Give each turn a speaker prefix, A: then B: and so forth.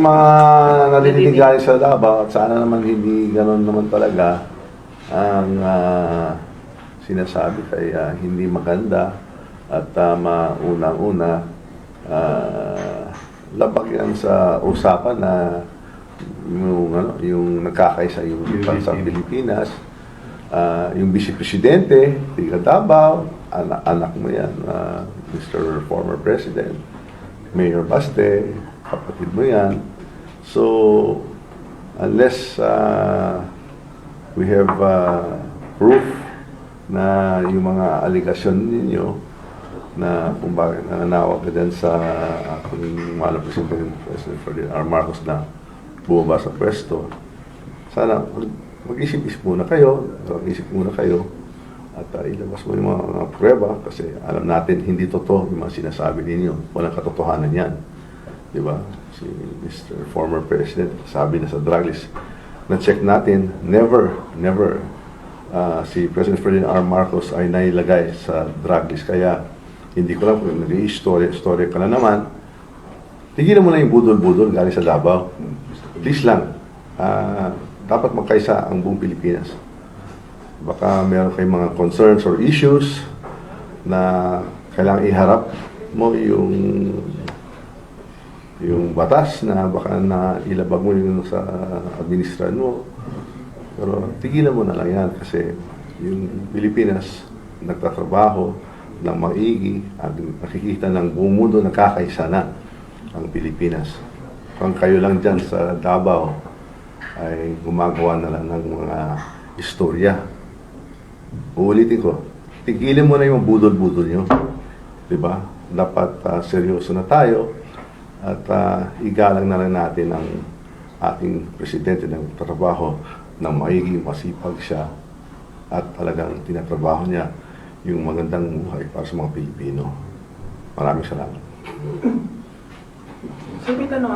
A: Mga narinig galing sa Davao at sana naman hindi gano'n naman talaga ang ah, sinasabi kaya hindi maganda at uh, maunang-una ah, labag yan sa usapan na yung, ano, yung nagkakaisa yung sa Pilipinas Ah, yung vice presidente, tiga Davao, anak, anak mo yan, ah, Mr. Former President, Mayor Baste, kapatid mo yan. So, unless ah, we have ah, proof na yung mga aligasyon ninyo na kung bakit nananawag ka dyan sa ating mahal President, President Ferdinand R. Marcos na bumaba sa pwesto, sana mag- mag-isip-isip muna kayo, mag-isip muna kayo, at uh, ilabas mo yung mga, mga prueba kasi alam natin hindi totoo yung mga sinasabi ninyo. Walang katotohanan yan. Di ba? Si Mr. Former President, sabi na sa drug list, na-check natin, never, never uh, si President Ferdinand R. Marcos ay nailagay sa drug list. Kaya hindi ko lang kung nag-i-story story ka na naman, tigilan mo na yung budol-budol galing sa Davao. Please lang. Ah, dapat magkaisa ang buong Pilipinas. Baka meron kayong mga concerns or issues na kailangan iharap mo yung yung batas na baka na ilabag mo yung sa administrasyon mo. Pero tigilan mo na lang yan kasi yung Pilipinas nagtatrabaho ng maigi at nakikita ng buong mundo nakakaisa na ang Pilipinas. Kung kayo lang dyan sa Davao ay gumagawa na lang ng mga istorya. Uulitin ko, tigilan mo na yung budol-budol nyo. Di ba? Dapat ah, seryoso na tayo at ah, igalang na lang natin ang ating presidente ng trabaho ng maigi, masipag siya at talagang tinatrabaho niya yung magandang buhay para sa mga Pilipino. Maraming salamat.
B: So may tanong